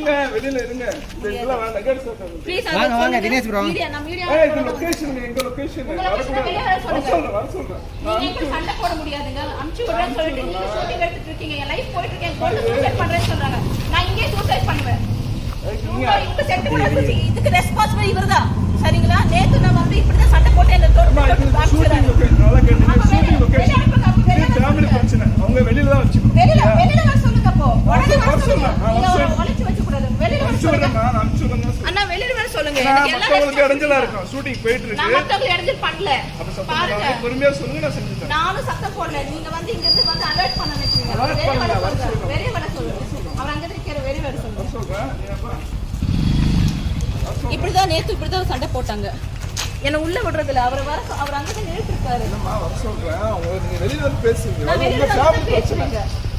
இருங்க வெளியில இருங்க. இந்த வேண்டாம். வாங்க, வாங்க, தினேஷ் ஏய் லொகேஷன் எங்க லொகேஷன் வர வர சொல்லுங்க. நீங்க எங்க சண்டை போட முடியாதுங்க. அனுப்பிச்சு விடுறேன்னு சொல்லிட்டு நீங்க ஷூட்டிங் எடுத்துட்டு இருக்கீங்க என் லைஃப் போயிட்டு இருக்கேன் சூசைட் பண்றேன்னு சொல்றாங்க. நான் இங்கே சூசைட் பண்ணுவேன். இவங்க செட்டில்மெண்ட் வச்சு இதுக்கு ரெஸ்பான்சிபிள் இவர்தான். சரிங்களா? நேத்து நான் வந்து இப்படிதான் சண்டை போட்டு ஃபேமிலி பிரச்சனை. அவங்க வெளியில தான் வச்சுக்கணும். வெளியில வெளியில வர சொல்லுங்க அப்போ உடனே வர சொல்லுங்க. அண்ணா வெளியில வர சொல்லுங்க. நான் எனக்கு எல்லா மத்தவங்களுக்கு இடைஞ்சலா responsibility இருக்கும் ஷூட்டிங் போயிட்டு நான் இருக்கு மத்தவங்களை இடைஞ்சல் பண்ணல. அப்ப சத்தம் பாருங்க. போடாம பொறுமையா சொல்லுங்க நான் செஞ்சு தரேன். நானும் சத்தம் போடல. நீங்க வந்து இங்க இருந்து வந்து அலர்ட் பண்ண நினைச்சீங்க வர பண்ணல, சொல்லுங்க. சொல்லுங்க. வெளிய வர சொல்லுங்க. அவர் அங்க இருக்கிற வெளிய வர சொல்லுங்க. சொல்றேன். நேத்து இப்படிதான் சண்டை போட்டாங்க. என்ன உள்ள விடுறது இல்ல அவர் வர அவர் அங்க தான் நின்னுட்டு இருக்காரு இல்லம்மா வர சொல்றேன். அவங்க நீங்க வெளியில வந்து பேசுங்க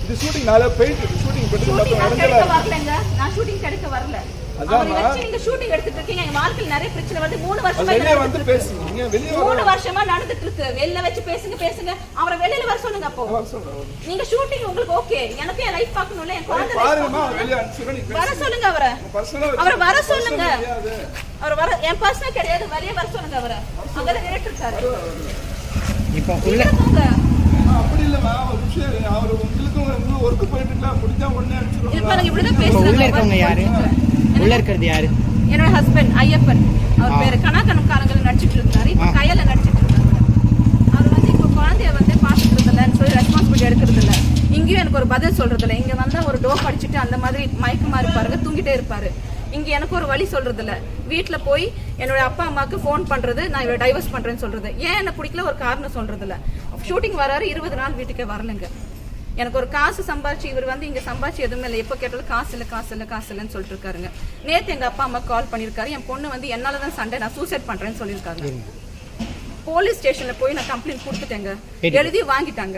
வெளியில வந்து. இது ஷூட்டிங் நாளே போயிட்டு ஷூட்டிங் போயிட்டு இருக்கு வரலங்க. நான் ஷூட்டிங் கிடைக்க வரல. வச்சு நீங்க ஷூட்டிங் எடுத்துட்டு இருக்கீங்க. எங்க வாழ்க்கையில நிறைய பிரச்சனை வருது. மூணு வருஷமா வெளியே வந்து. பேசுங்க. மூணு வர. வருஷமா நடந்துட்டு இருக்கு. வெளில வச்சு பேசுங்க பேசுங்க. அவரை வெளியில வர சொல்லுங்க அப்போ. நீங்க ஷூட்டிங் உங்களுக்கு ஓகே எனக்கு என் லைஃப் பார்க்கணும்ல. என் குழந்தை. வெளியே அனுப்பிச்சு வர சொல்லுங்க அவரை. அவரை வர சொல்லுங்க. அவர் வர என் பர்சனல் கிடையாது. வெளியே வர சொல்லுங்க அவரை. அங்கதான் இருக்காரு இப்போ உள்ள. ஆ, அப்படி இல்லம்மா ஒரு அவர் உங்களுக்கு உங்களுக்கு ஒர்க் போயிட்டு இருக்கா முடிஞ்சா உடனே இப்போ உள்ள பேசுறாங்க இருக்கவங்க யாரு? உள்ள இருக்கிறது யாரு? என்னோட ஹஸ்பண்ட் ஐயப்பன். அவர் பேரு கணக்கணக்காரங்களை நடிச்சிட்டு இருந்தாரு. இப்ப. கையில நடிச்சிட்டு இருக்காரு அவர் வந்து இப்ப குழந்தைய வந்து பாத்துக்கிறது இல்லைன்னு சொல்லி ரெஸ்பான்சிபிலிட்டி எடுக்கிறது இல்ல இங்கேயும் எனக்கு ஒரு பதில் சொல்றது இல்ல இங்க வந்தா ஒரு டோப் அடிச்சுட்டு அந்த மாதிரி மயக்கமா இருப்பாருங்க தூங்கிட்டே இருப்பாரு. இங்க எனக்கு ஒரு வழி சொல்றது இல்ல வீட்ல போய் என்னோட அப்பா அம்மாக்கு ஃபோன் பண்றது நான் இவரை டைவர்ஸ் பண்றேன்னு சொல்றது. ஏன் என்ன பிடிக்கல? ஒரு காரணம் சொல்றது இல்ல ஷூட்டிங் வராரு இருபது நாள் வீட்டுக்கே வரலங்க. எனக்கு ஒரு காசு சம்பாரிச்சு இவர் வந்து இங்க சம்பாரிச்சு எதுவுமே இல்லை. எப்போ கேட்டாலும் காசு இல்லை காசு இல்லை காசு இல்லைன்னு சொல்லிட்டு இருக்காருங்க. நேத்து எங்க அப்பா அம்மா கால் பண்ணிருக்காரு என் பொண்ணு வந்து என்னால தான் சண்டை நான் சூசைட் பண்றேன்னு சொல்லியிருக்காங்க. போலீஸ் ஸ்டேஷன்ல போய் நான் கம்ப்ளைண்ட் கொடுத்துட்டேங்க. எழுதி வாங்கிட்டாங்க.